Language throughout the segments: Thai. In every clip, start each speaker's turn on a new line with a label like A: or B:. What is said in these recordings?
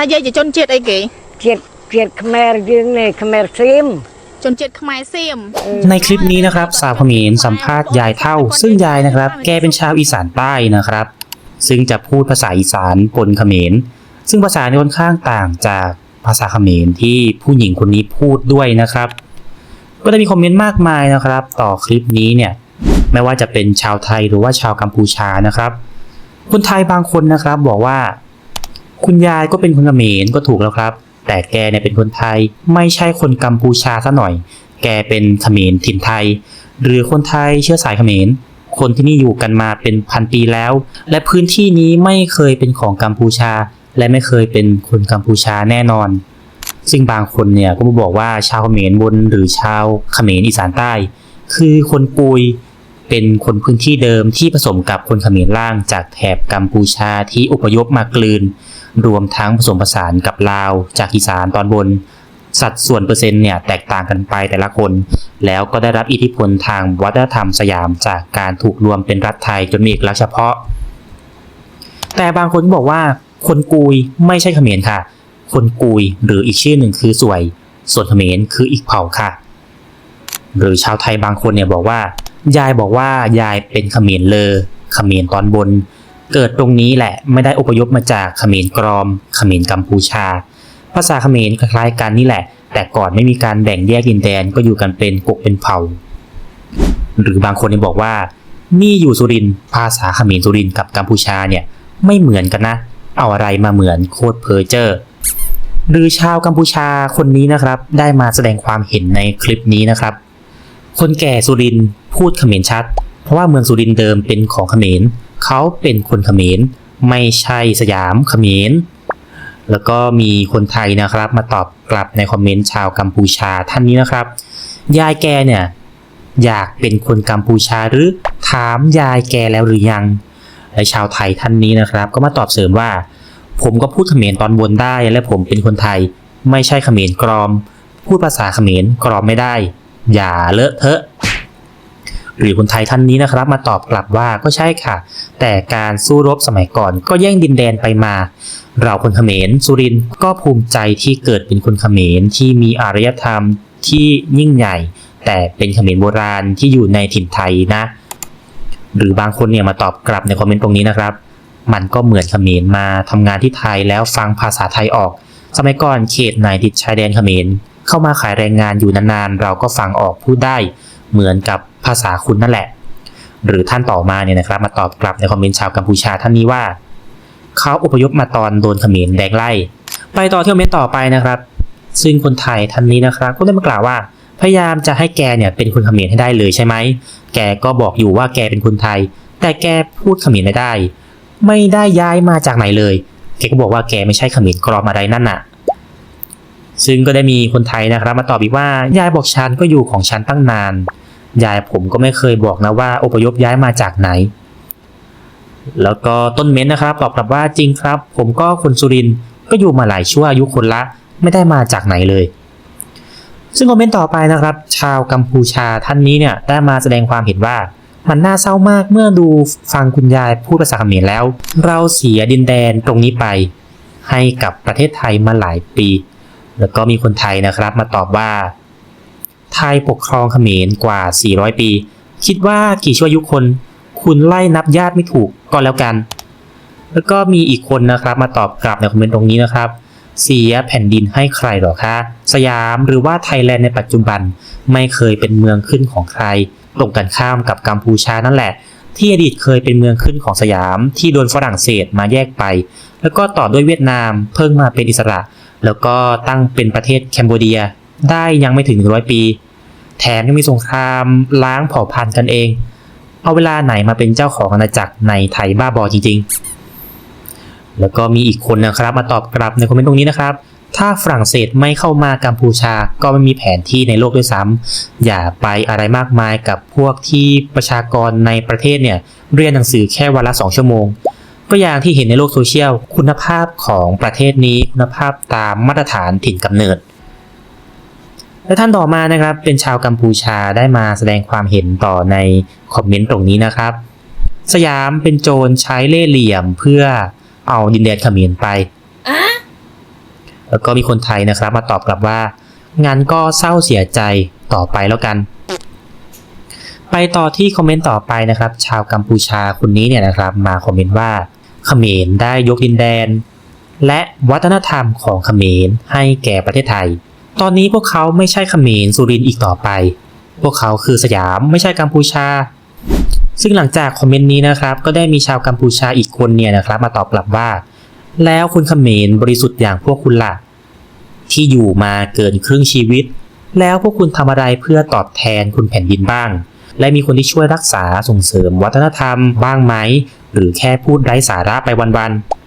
A: ថាយាយជាជនជាតិអីគេ
B: ជាតិជាតិខ្មែរយើងនេះខ្មែរសៀម
A: ជនជាតិខ្មែរសៀម
C: ในคลิปนี้นะครับสาวเขมรสัมภาษณ์ยายเท่า ซึ่งยายนะครับ แกเป็นชาวอีสานใต้นะครับ ซึ่งจะพูดภาษาอีสานปนเขมร ซึ่งภาษาเนี่ยค่อนข้างต่างจากภาษาเขมรที่ผู้หญิงคนนี้พูดด้วยนะครับ ก็ได้มีคอมเมนต์มากมายนะครับ ต่อคลิปนี้เนี่ย ไม่ว่าจะเป็นชาวไทยหรือว่าชาวกัมพูชานะครับ คนไทยบางคนนะครับบอกว่า คุณยายก็เป็นคนเขมรก็ถูกแล้วครับ แต่แกเนี่ยเป็นคนไทยไม่ใช่คนกัมพูชาซะหน่อย แกเป็นเขมรถิ่นไทย หรือคนไทยเชื้อสายเขมรคนที่นี่อยู่กันมาเป็นพันปีแล้ว และพื้นที่นี้ไม่เคยเป็นของกัมพูชา และไม่เคยเป็นคนกัมพูชาแน่นอน ซึ่งบางคนเนี่ยก็มาบอกว่าชาวเขมรบนหรือชาวเขมรอีสานใต้ คือคนปุยเป็นคนพื้นที่เดิมที่ผสมกับคนเขมรล่างจากแถบกัมพูชาที่อพยพมากลืน รวมทั้งผสมผสานกับลาวจากอีสานตอนบน สัดส่วนเปอร์เซ็นต์เนี่ยแตกต่างกันไปแต่ละคน แล้วก็ได้รับอิทธิพลทางวัฒนธรรมสยามจากการถูกรวมเป็นรัฐไทยจนมีเอกลักษณ์เฉพาะ แต่บางคนบอกว่าคนกุยไม่ใช่เขมรค่ะ คนกุยหรืออีกชื่อหนึ่งคือสวย ส่วนเขมรคืออีกเผ่าค่ะ หรือชาวไทยบางคนเนี่ยบอกว่า ยายบอกว่ายายเป็นเขมรเลอเขมรตอนบน เกิดตรงนี้แหละไม่ได้อพยพมาจากเขมรกรอมเขมรกัมพูชา ภาษาเขมรคล้ายกันนี่แหละ แต่ก่อนไม่มีการแบ่งแยกดินแดนก็อยู่กันเป็นกกเป็นเผ่า หรือบางคนบอกว่า นี่อยู่สุรินทร์ภาษาเขมรสุรินทร์กับกัมพูชาเนี่ยไม่เหมือนกันนะ เอาอะไรมาเหมือนโคตรเพอเจอร์หรือชาวกัมพูชาคนนี้นะครับ ได้มาแสดงความเห็นในคลิปนี้นะครับ คนแก่สุรินทร์พูดเขมรชัด เพราะว่าเมืองสุรินทร์เดิมเป็นของเขมร เขาเป็นคนเขมรไม่ใช่สยามเขมรแล้วก็มีคนไทยนะครับ มาตอบกลับในคอมเมนต์ชาวกัมพูชาท่านนี้นะครับ ยายแกเนี่ยอยากเป็นคนกัมพูชาหรือถามยายแกแล้วหรือยังและชาวไทยท่านนี้นะครับ ก็มาตอบเสริมว่า ผมก็พูดเขมรตอนบนได้และผมเป็นคนไทย ไม่ใช่เขมรกรอม พูดภาษาเขมรกรอมไม่ได้ อย่าเลอะเทอะ หรือคนไทยท่านนี้นะครับ มาตอบกลับว่าก็ใช่ค่ะ แต่การสู้รบสมัยก่อนก็แย่งดินแดนไปมา เราคนเขมรสุรินทร์ก็ภูมิใจที่เกิดเป็นคนเขมรที่มีอารยธรรมที่ยิ่งใหญ่ แต่เป็นเขมรโบราณที่อยู่ในถิ่นไทยนะ หรือบางคนเนี่ยมาตอบกลับในคอมเมนต์ตรงนี้นะครับ มันก็เหมือนเขมรมาทำงานที่ไทยแล้วฟังภาษาไทยออก สมัยก่อนเขตไหนติดชายแดนเขมรเข้ามาขายแรงงานอยู่นานๆ เราก็ฟังออกพูดได้ เหมือนกับ ภาษาคุณนั่นแหละ หรือท่านต่อมาเนี่ยนะครับมาตอบกลับในคอมเมนต์ชาวกัมพูชาท่านนี้ว่า เขาอพยพมาตอนโดนเขมรแดงไล่ ไปต่อที่คอมเมนต์ต่อไปนะครับ ซึ่งคนไทยท่านนี้นะครับก็ได้มากล่าวว่า พยายามจะให้แกเนี่ยเป็นคนเขมรให้ได้เลยใช่ไหม แกก็บอกอยู่ว่าแกเป็นคนไทย แต่แกพูดเขมรไม่ได้ ไม่ได้ย้ายมาจากไหนเลย แกก็บอกว่าแกไม่ใช่เขมรกรอมอะไรนั่นน่ะซึ่งก็ได้มีคนไทยนะครับ มาตอบอีกว่ายายบอกฉันก็อยู่ของฉันตั้งนาน ยายผมก็ไม่เคยบอกนะว่าอพยพย้ายมาจากไหน แล้วก็ต้นเม้นนะครับตอบกลับว่าจริงครับ ผมก็คนสุรินก็อยู่มาหลายชั่วอายุคนละไม่ได้มาจากไหนเลย ซึ่งคอมเมนต์ต่อไปนะครับ ชาวกัมพูชาท่านนี้เนี่ยได้มาแสดงความเห็นว่ามันน่าเศร้ามากเมื่อดูฟังคุณยายพูดภาษาเขมรแล้ว เราเสียดินแดนตรงนี้ไป ให้กับประเทศไทยมาหลายปี แล้วก็มีคนไทยนะครับมาตอบว่า ไทยปกครองเขมรกว่า 400 ปี คิดว่ากี่ชั่วอายุคน คุณไล่นับญาติไม่ถูกก็แล้วกัน แล้วก็มีอีกคนนะครับมาตอบกลับในคอมเมนต์ตรงนี้นะครับ เสียแผ่นดินให้ใครหรอคะ สยามหรือว่าไทยแลนด์ในปัจจุบันไม่เคยเป็นเมืองขึ้นของใคร ตรงกันข้ามกับกัมพูชานั่นแหละ ที่อดีตเคยเป็นเมืองขึ้นของสยาม ที่โดนฝรั่งเศสมาแยกไป แล้วก็ต่อด้วยเวียดนามเพิ่งมาเป็นอิสระ แล้วก็ตั้งเป็นประเทศแคนเบเดีย ได้ยังไม่ถึง100ปี แถมยังมีสงครามล้างเผ่าพันธุ์กันเอง เอาเวลาไหนมาเป็นเจ้าของอาณาจักรในไทยบ้าบอจริง ๆ แล้วก็มีอีกคนนะครับมาตอบกลับในคอมเมนต์ตรงนี้นะครับ ถ้าฝรั่งเศสไม่เข้ามากัมพูชาก็ไม่มีแผนที่ในโลกด้วยซ้ำอย่าไปอะไรมากมายกับพวกที่ประชากรในประเทศเนี่ยเรียนหนังสือแค่วันละ2ชั่วโมงก็อย่างที่เห็นในโลกโซเชียล คุณภาพของประเทศนี้คุณภาพตามมาตรฐานถิ่นกำเนิด และท่านต่อมานะครับเป็นชาวกัมพูชาได้มาแสดงความเห็นต่อในคอมเมนต์ตรงนี้นะครับ สยามเป็นโจรใช้เล่ห์เหลี่ยมเพื่อเอาดินแดนเขมรไป แล้วก็มีคนไทยนะครับ มาตอบกลับว่างั้นก็เศร้าเสียใจต่อไปแล้วกัน ไปต่อที่คอมเมนต์ต่อไปนะครับ ชาวกัมพูชาคนนี้เนี่ยนะครับ มาคอมเมนต์ว่าเขมรได้ยกดินแดน และวัฒนธรรมของเขมรให้แก่ประเทศไทย ตอนนี้พวกเขาไม่ใช่เขมรสุรินอีกต่อไป พวกเขาคือสยามไม่ใช่กัมพูชา ซึ่งหลังจากคอมเมนต์นี้นะครับ ก็ได้มีชาวกัมพูชาอีกคนเนี่ยนะครับ มาตอบกลับว่า แล้วคุณเขมรบริสุทธิ์อย่างพวกคุณล่ะ ที่อยู่มาเกินครึ่งชีวิต แล้วพวกคุณทำอะไรเพื่อตอบแทนคุณแผ่นดินบ้าง และมีคนที่ช่วยรักษาส่งเสริมวัฒนธรรมบ้างไหม หรือแค่พูดไร้สาระไปวันๆ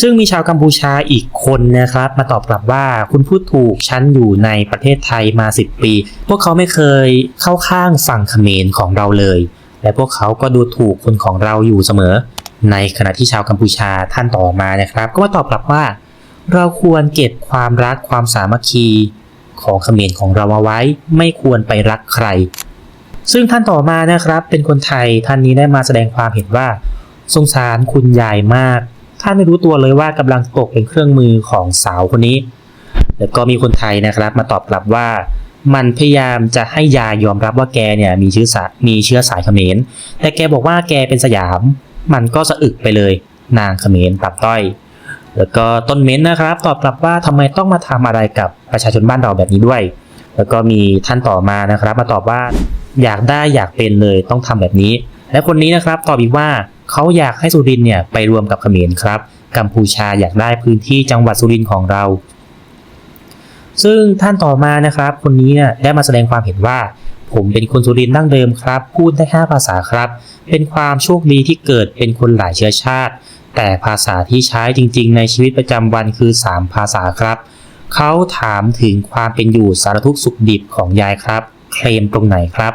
C: ซึ่งมีชาวกัมพูชาอีกคนนะครับ มาตอบกลับว่าคุณพูดถูกฉันอยู่ในประเทศไทยมา 10 ปี พวกเขาไม่เคยเข้าข้างฝั่งเขมรของเราเลย และพวกเขาก็ดูถูกคนของเราอยู่เสมอ ในขณะที่ชาวกัมพูชาท่านต่อมานะครับ ก็มาตอบกลับว่า เราควรเก็บความรักความสามัคคีของเขมรของเราเอาไว้ ไม่ควรไปรักใคร ซึ่งท่านต่อมานะครับเป็นคนไทยท่านนี้ได้มาแสดงความเห็นว่า สงสารคุณยายมาก ท่านไม่รู้ตัวเลยว่ากำลังตกเป็นเครื่องมือของสาวคนนี้ แล้วก็มีคนไทยนะครับ มาตอบกลับว่า มันพยายามจะให้ยายยอมรับว่าแกเนี่ยมีเชื้อสายมีเชื้อสายเขมร แต่แกบอกว่าแกเป็นสยาม มันก็สะอึกไปเลย นางเขมรตับต้อย แล้วก็ต้นเม้นนะครับ ตอบกลับว่าทำไมต้องมาทำอะไรกับประชาชนบ้านเราแบบนี้ด้วย แล้วก็มีท่านต่อมานะครับ มาตอบว่าอยากได้อยากเป็นเลยต้องทำแบบนี้ และคนนี้นะครับตอบอีกว่า เขาอยากให้สุรินเนี่ยไปรวมกับเขมรครับ กัมพูชาอยากได้พื้นที่จังหวัดสุรินของเรา ซึ่งท่านต่อมานะครับ คนนี้เนี่ยได้มาแสดงความเห็นว่า ผมเป็นคนสุรินทร์ดั้งเดิมครับ พูดได้ห้าภาษาครับ เป็นความโชคดีที่เกิดเป็นคนหลายเชื้อชาติ แต่ภาษาที่ใช้จริง ๆ ในชีวิตประจำวันคือ 3 ภาษาครับเขาถามถึงความเป็นอยู่สารทุกข์สุขดิบของยายครับ เคลมตรงไหนครับ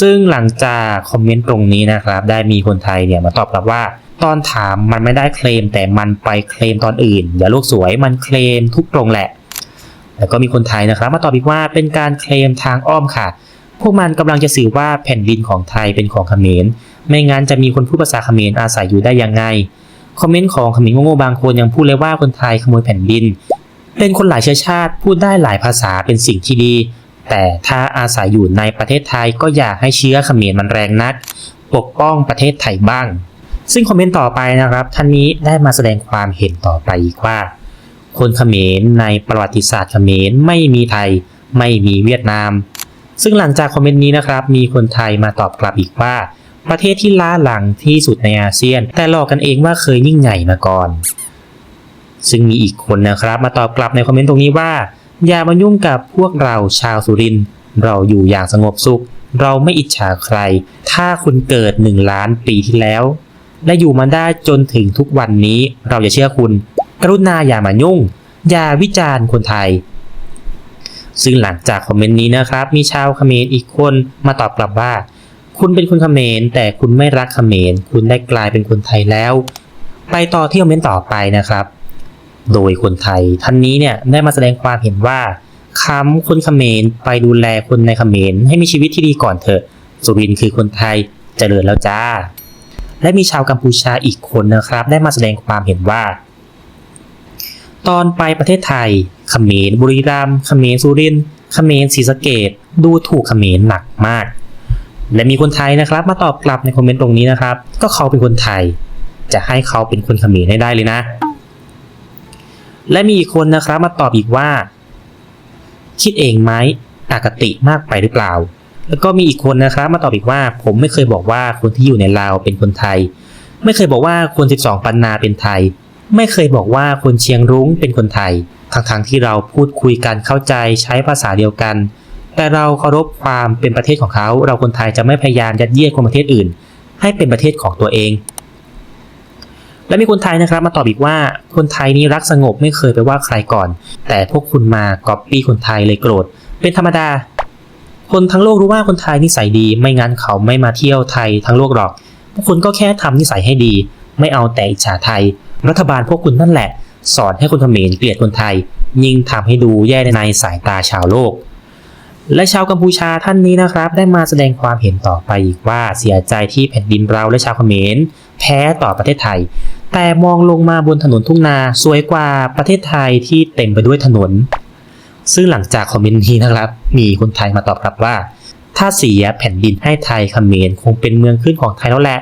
C: ซึ่งหลังจากคอมเมนต์ตรงนี้นะครับ ได้มีคนไทยเนี่ยมาตอบกลับว่า ตอนถามมันไม่ได้เคลม แต่มันไปเคลมตอนอื่นอย่าโลกสวยมันเคลมทุกตรงแหละ แล้วก็มีคนไทยนะครับ มาตอบอีกว่าเป็นการเคลมทางอ้อมค่ะ พวกมันกำลังจะสื่อว่าแผ่นดินของไทยเป็นของเขมรไม่งั้นจะมีคนพูดภาษาเขมรอาศัยอยู่ได้ยังไงคอมเมนต์ของเขมรโง่ๆบางคนยังพูดเลยว่าคนไทยขโมยแผ่นดิน เป็นคนหลายเชื้อชาติพูดได้หลายภาษาเป็นสิ่งที่ดี แต่ถ้าอาศัยอยู่ในประเทศไทยก็อย่าให้เชื้อเขมรมันแรงนัก ปกป้องประเทศไทยบ้าง ซึ่งคอมเมนต์ต่อไปนะครับ ท่านนี้ได้มาแสดงความเห็นต่อไปอีกว่า คนเขมรในประวัติศาสตร์เขมรไม่มีไทย ไม่มีเวียดนาม ซึ่งหลังจากคอมเมนต์นี้นะครับ มีคนไทยมาตอบกลับอีกว่า ประเทศที่ล้าหลังที่สุดในอาเซียน แต่หลอกกันเองว่าเคยยิ่งใหญ่มาก่อน ซึ่งมีอีกคนนะครับ มาตอบกลับในคอมเมนต์ตรงนี้ว่า อย่ามายุ่งกับพวกเราชาวสุริน เราอยู่อย่างสงบสุข เราไม่อิจฉาใคร ถ้าคุณเกิดหนึ่งล้านปีที่แล้ว และอยู่มาได้จนถึงทุกวันนี้เราจะเชื่อคุณ กรุณาอย่ามายุ่ง อย่าวิจารณ์คนไทย ซึ่งหลังจากคอมเมนต์นี้นะครับ มีชาวเขมรอีกคนมาตอบกลับว่า คุณเป็นคนเขมรแต่คุณไม่รักเขมรคุณได้กลายเป็นคนไทยแล้ว ไปต่อที่คอมเมนต์ต่อไปนะครับ โดยคนไทย ท่านนี้เนี่ยได้มาแสดงความเห็นว่าคำคนเขมรไปดูแลคนในเขมรให้มีชีวิตที่ดีก่อนเถอะ สุรินคือคนไทยเจริญแล้วจ้า และมีชาวกัมพูชาอีกคนนะครับ ได้มาแสดงความเห็นว่า ตอนไปประเทศไทยเขมรบุรีรัมย์เขมรสุรินทร์เขมรศรีสะเกดดูถูกเขมรหนักมาก และมีคนไทยนะครับ มาตอบกลับในคอมเมนต์ตรงนี้นะครับ ก็เขาเป็นคนไทย จะให้เขาเป็นคนเขมรให้ได้เลยนะ และมีอีกคนนะครับมาตอบอีกว่า คิดเองไหมอคติมากไปหรือเปล่า แล้วก็มีอีกคนนะครับมาตอบอีกว่า ผมไม่เคยบอกว่าคนที่อยู่ในลาวเป็นคนไทย ไม่เคยบอกว่าคน 12 ปันนาเป็นไทย ไม่เคยบอกว่าคนเชียงรุ้งเป็นคนไทย ทั้งๆที่เราพูดคุยกันเข้าใจใช้ภาษาเดียวกัน แต่เราเคารพความเป็นประเทศของเขา เราคนไทยจะไม่พยายามยัดเยียดคนประเทศอื่น ให้เป็นประเทศของตัวเอง และมีคนไทยนะครับมาตอบอีกว่าคนไทยนี่รักสงบไม่เคยไปว่าใครก่อน แต่พวกคุณมาก๊อปปี้คนไทยเลยโกรธ เป็นธรรมดา คนทั้งโลกรู้ว่าคนไทยนิสัยดีไม่งั้นเขาไม่มาเที่ยวไทยทั้งโลกหรอก พวกคุณก็แค่ทำนิสัยให้ดี ไม่เอาแต่อิจฉาไทย รัฐบาลพวกคุณนั่นแหละ สอนให้คนเขมรเกลียดคนไทย ยิ่งทำให้ดูแย่ในสายตาชาวโลก และชาวกัมพูชาท่านนี้นะครับ ได้มาแสดงความเห็นต่อไปอีกว่าเสียใจที่แผ่นดินเราและชาวเขมร แพ้ต่อประเทศไทย แต่มองลงมาบนถนนทุ่งนาสวยกว่าประเทศไทยที่เต็มไปด้วยถนน ซึ่งหลังจากคอมเมนต์นี้นะครับ มีคนไทยมาตอบกลับว่า ถ้าเสียแผ่นดินให้ไทยเขมรคงเป็นเมืองขึ้นของไทยแล้วแหละ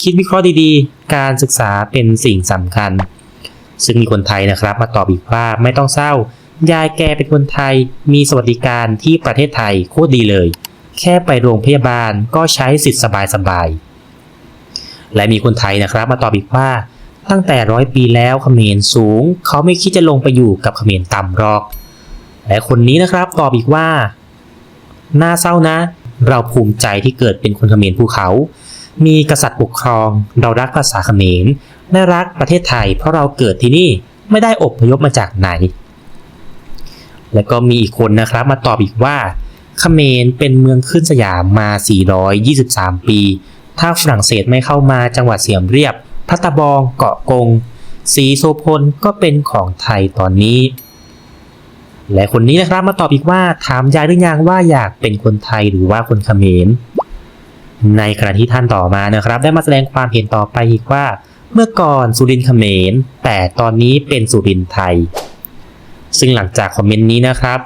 C: คิดวิเคราะห์ดีๆ การศึกษาเป็นสิ่งสำคัญ ซึ่งมีคนไทยนะครับ มาตอบอีกว่าไม่ต้องเศร้ายายแกเป็นคนไทยมีสวัสดิการที่ประเทศไทยโคตรดีเลย แค่ไปโรงพยาบาลก็ใช้สิทธิ์สบายๆ และมีคนไทยนะครับมาตอบอีกว่า ตั้งแต่ร้อยปีแล้วเขมรสูง เขาไม่คิดจะลงไปอยู่กับเขมรต่ำหรอก และคนนี้นะครับตอบอีกว่า น่าเศร้านะ เราภูมิใจที่เกิดเป็นคนเขมรภูเขา มีกษัตริย์ปกครอง เรารักภาษาเขมรและรักประเทศไทย เพราะเราเกิดที่นี่ไม่ได้อบพยพมาจากไหน แล้วก็มีอีกคนนะครับมาตอบอีกว่าเขมรเป็นเมืองขึ้นสยามมา 423 ปี ถ้าฝรั่งเศสไม่เข้ามาจังหวัดเสียมเรียบพัตตาบองเกาะกง สีโซพลก็เป็นของไทยตอนนี้ และคนนี้นะครับมาตอบอีกว่าถามยายหรือยังว่าอยากเป็นคนไทยหรือว่าคนเขมร ในขณะที่ท่านต่อมานะครับ ได้มาแสดงความเห็นต่อไปอีกว่า เมื่อก่อนสุรินเขมร แต่ตอนนี้เป็นสุรินไทย ซึ่งหลังจากคอมเมนต์นี้นะครับ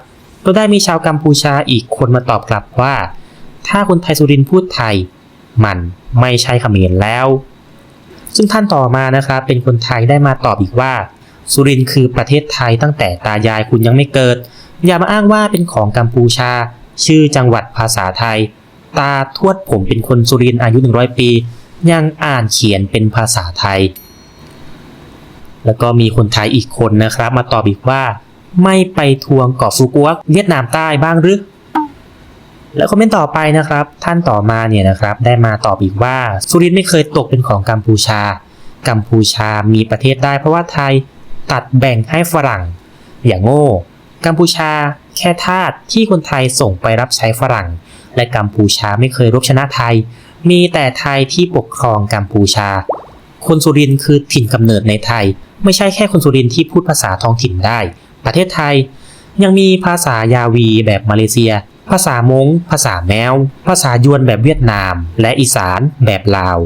C: ก็ได้มีชาวกัมพูชาอีกคนมาตอบกลับว่า ถ้าคนไทยสุรินพูดไทย มันไม่ใช่เขมรแล้ว ซึ่งท่านต่อมานะครับเป็นคนไทยได้มาตอบอีกว่า สุรินทร์คือประเทศไทยตั้งแต่ตายายคุณยังไม่เกิด อย่ามาอ้างว่าเป็นของกัมพูชา ชื่อจังหวัดภาษาไทย ตาทวดผมเป็นคนสุรินทร์อายุ 100 ปี ยังอ่านเขียนเป็นภาษาไทย แล้วก็มีคนไทยอีกคนนะครับ มาตอบอีกว่า ไม่ไปทวงเกาะฟูกวกเวียดนามใต้บ้างหรือ แล้วคอมเมนต์ต่อไปนะครับ ท่านต่อมาเนี่ยนะครับ ได้มาตอบอีกว่าสุรินทร์ไม่เคยตกเป็นของกัมพูชา กัมพูชามีประเทศได้เพราะว่าไทยตัดแบ่งให้ฝรั่ง อย่างโง่ กัมพูชาแค่ทาสที่คนไทยส่งไปรับใช้ฝรั่ง และกัมพูชาไม่เคยรบชนะไทย มีแต่ไทยที่ปกครองกัมพูชา คนสุรินทร์คือถิ่นกำเนิดในไทย ไม่ใช่แค่คนสุรินทร์ที่พูดภาษาท้องถิ่นได้ ประเทศไทยยังมีภาษายาวีแบบมาเลเซีย ภาษามงภาษาแมว ภาษายวนแบบเวียดนาม และอีสานแบบลาว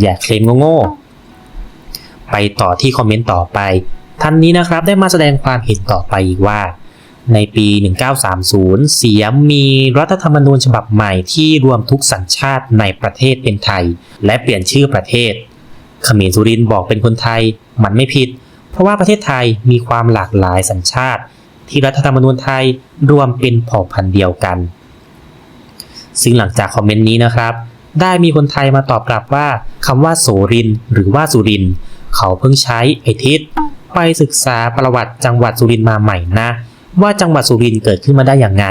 C: อย่าเคลมโง่ๆไปต่อที่คอมเมนต์ต่อไป ท่านนี้นะครับได้มาแสดงความเห็นต่อไปอีกว่า ในปี 1930 เสียมมีรัฐธรรมนูญฉบับใหม่ที่รวมทุกสัญชาติในประเทศเป็นไทย และเปลี่ยนชื่อประเทศขมรสุรินบอกเป็นคนไทยมันไม่ผิด เพราะว่าประเทศไทยมีความหลากหลายสัญชาติ ที่รัฐธรรมนูญไทยรวมเป็นเผ่าพันธุ์เดียวกัน ซึ่งหลังจากคอมเมนต์นี้นะครับ ได้มีคนไทยมาตอบกลับว่าคำว่าโสริน หรือว่าสุริน เขาเพิ่งใช้ไอทิศไปศึกษาประวัติจังหวัดสุรินมาใหม่นะ ว่าจังหวัดสุรินเกิดขึ้นมาได้อย่างไง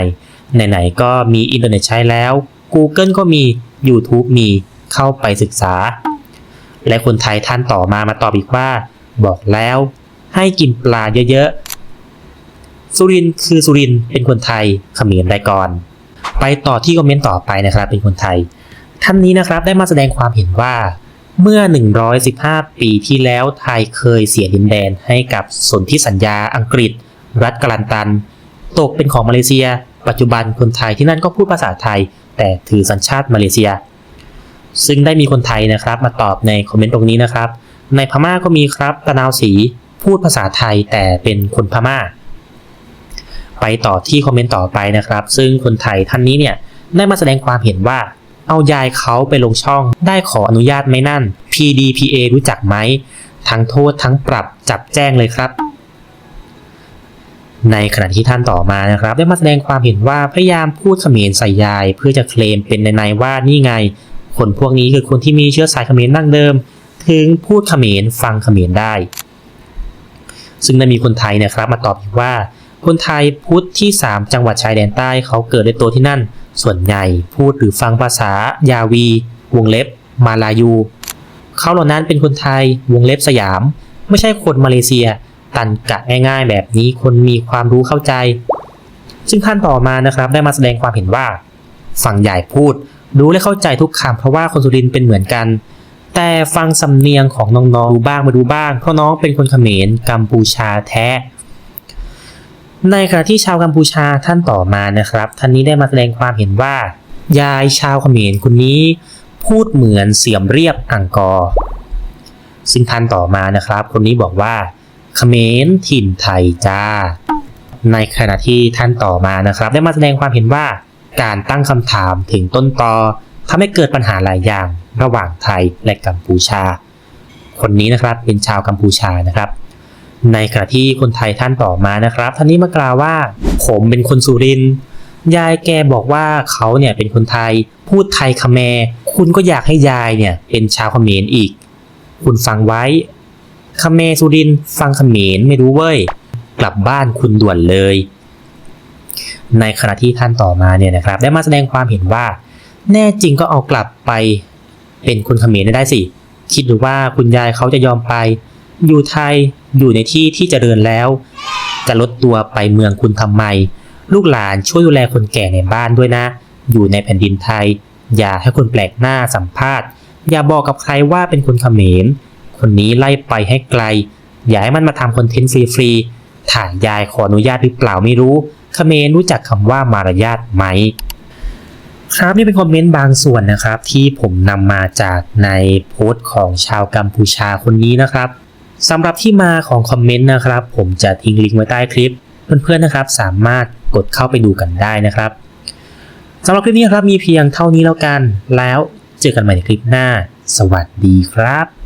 C: ไหนๆก็มีอินเทอร์เน็ตใช้แล้ว Google ก็มี YouTube มีเข้าไปศึกษา และคนไทยท่านต่อมามาตอบอีกว่า บอกแล้วให้กินปลาเยอะๆ สุรินคือสุรินเป็นคนไทยเขมรได้ก่อนไปต่อที่คอมเมนต์ต่อไปนะครับ เป็นคนไทย ท่านนี้นะครับได้มาแสดงความเห็นว่า เมื่อ 115 ปีที่แล้วไทยเคยเสียดินแดนให้กับสนธิสัญญาอังกฤษ รัฐกลันตัน ตกเป็นของมาเลเซีย ปัจจุบันคนไทยที่นั่นก็พูดภาษาไทย แต่ถือสัญชาติมาเลเซีย ซึ่งได้มีคนไทยนะครับ มาตอบในคอมเมนต์ตรงนี้นะครับ ในพม่าก็มีครับตะนาวสีพูดภาษาไทยแต่เป็นคนพม่า ไปต่อที่คอมเมนต์ต่อไปนะครับ ซึ่งคนไทยท่านนี้เนี่ยได้มาแสดงความเห็นว่า เอายายเขาไปลงช่องได้ขออนุญาตไหมนั่น PDPA รู้จักไหมทั้งโทษทั้งปรับจับแจ้งเลยครับ ในขณะที่ท่านต่อมานะครับ ได้มาแสดงความเห็นว่าพยายามพูดเขมรใส่ยาย เพื่อจะเคลมเป็นในๆว่านี่ไง คนพวกนี้คือคนที่มีเชื้อสายเขมรดั้งเดิม ถึงพูดเขมรฟังเขมรได้ ซึ่งได้มีคนไทยนะครับมาตอบอีกว่า คนไทยพุทธที่ 3 จังหวัดชายแดนใต้เขาเกิดในตัวที่นั่น ส่วนใหญ่พูดหรือฟังภาษายาวี วงเล็บ มาลายู เขาเหล่านั้นเป็นคนไทยวงเล็บสยาม ไม่ใช่คนมาเลเซีย ตันกะง่ายๆ แบบนี้คนมีความรู้เข้าใจ ซึ่งท่านต่อมานะครับได้มาแสดงความเห็นว่า ฝั่งใหญ่พูดรู้และเข้าใจทุกคำเพราะว่าคนสุรินเป็นเหมือนกัน แต่ฟังสำเนียงของน้องๆดูบ้างมาดูบ้าง เพราะน้องเป็นคนเขมรกัมพูชาแท้ ในขณะที่ชาวกัมพูชาท่านต่อมานะครับ ท่านนี้ได้มาแสดงความเห็นว่า ยายชาวเขมรคนนี้ พูดเหมือนเสียมเรียบอังกอร์ซึ่งท่านต่อมานะครับ คนนี้บอกว่าเขมรถิ่นไทยจ้า ในขณะที่ท่านต่อมานะครับ ได้มาแสดงความเห็นว่า การตั้งคำถามถึงต้นตอทำให้เกิดปัญหาหลายอย่างระหว่างไทยและกัมพูชา คนนี้นะครับเป็นชาวกัมพูชานะครับ ในขณะที่คนไทยท่านต่อมานะครับ ท่านนี้มากล่าวว่า ผมเป็นคนสุรินยายแกบอกว่าเขาเนี่ยเป็นคนไทย พูดไทยคแมคุณก็อยากให้ยายเนี่ยเป็นชาวเขมรอีก คุณฟังไว้คแมสุรินฟังเขมรไม่รู้เว้ย กลับบ้านคุณด่วนเลย ในขณะที่ท่านต่อมาเนี่ยนะครับ ได้มาแสดงความเห็นว่า แน่จริงก็เอากลับไป เป็นคนเขมรได้สิ คิดดูว่าคุณยายเขาจะยอมไป อยู่ไทยอยู่ในที่ที่จเจริญแล้ว จะลดตัวไปเมืองคุณทำไม ลูกหลานช่วยดูแลคนแก่ในบ้านด้วยนะ อยู่ในแผ่นดินไทย อย่าให้คนแปลกหน้าสัมภาษณ์ อย่าบอกกับใครว่าเป็นคนเขมร คนนี้ไล่ไปให้ไกล อย่าให้มันมาทำคอนเทนต์ฟรีๆถ่ายยายขออนุญาตหรือเปล่าไม่รู้เขมรรู้จักคำว่ามารยาทไหมครับนี่เป็นคอมเมนต์บางส่วนนะครับ ที่ผมนำมาจากในโพสต์ของชาวกัมพูชาคนนี้นะครับ สำหรับที่มาของคอมเมนต์นะครับ ผมจะทิ้งลิงก์ไว้ใต้คลิป เพื่อนๆนะครับ สามารถกดเข้าไปดูกันได้นะครับสำหรับคลิปนี้ครับมีเพียงเท่านี้แล้วกัน แล้วเจอกันใหม่ในคลิปหน้า สวัสดีครับ